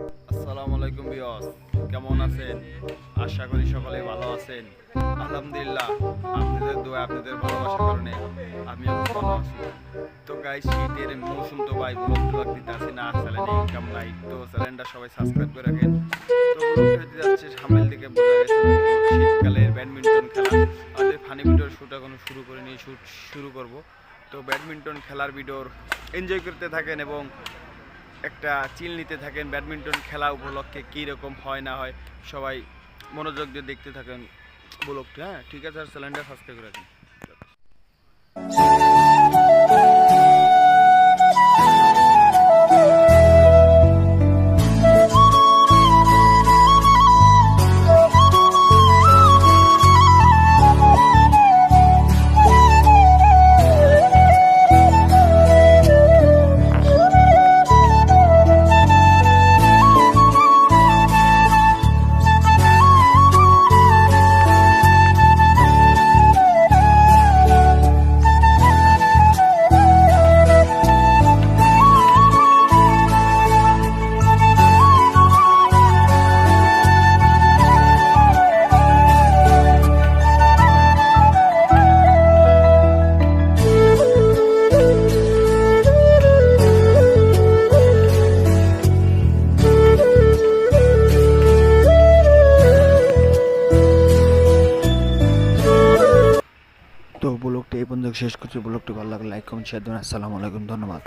আসসালামু আলাইকুম বিয়স কেমন আছেন? আশা করি সকলে ভালো আছেন। আলহামদুলিল্লাহ, আপনাদের দোয়া, আপনাদের ভালোবাসার কারণে খুব ভালো আছি। তো গাই শীতের মৌসুম তো ভাই ব্লগ ব্লগ দিতে আসি না চ্যানেলে ইনকাম নাই। তো চ্যানেলটা সবাই সাবস্ক্রাইব করে রাখেন। তো হতে যাচ্ছে সামনের দিকে শীতকালের ব্যাডমিন্টন খেলা। আমাদের ফানি ভিডিওর শ্যুট এখন শুরু করে নিয়ে শ্যুট শুরু করব। তো ব্যাডমিন্টন খেলার ভিডিওর এনজয় করতে থাকেন এবং একটা চিল নিতে থাকেন, ব্যাডমিন্টন খেলা উপলক্ষে কীরকম হয়, না হয়, সবাই মনোযোগ দিয়ে দেখতে থাকেন উপলক্ষে হ্যাঁ ঠিক আছে, আর সিলিন্ডার সাবস্ক্রাইব করে রাখেন। তো ব্লগটি এই পর্যন্ত শেষ করছি। ব্লগটি ভালো লাগলে লাইক কমেন্ট শেয়ার দেবেন। আসসালামু আলাইকুম, ধন্যবাদ.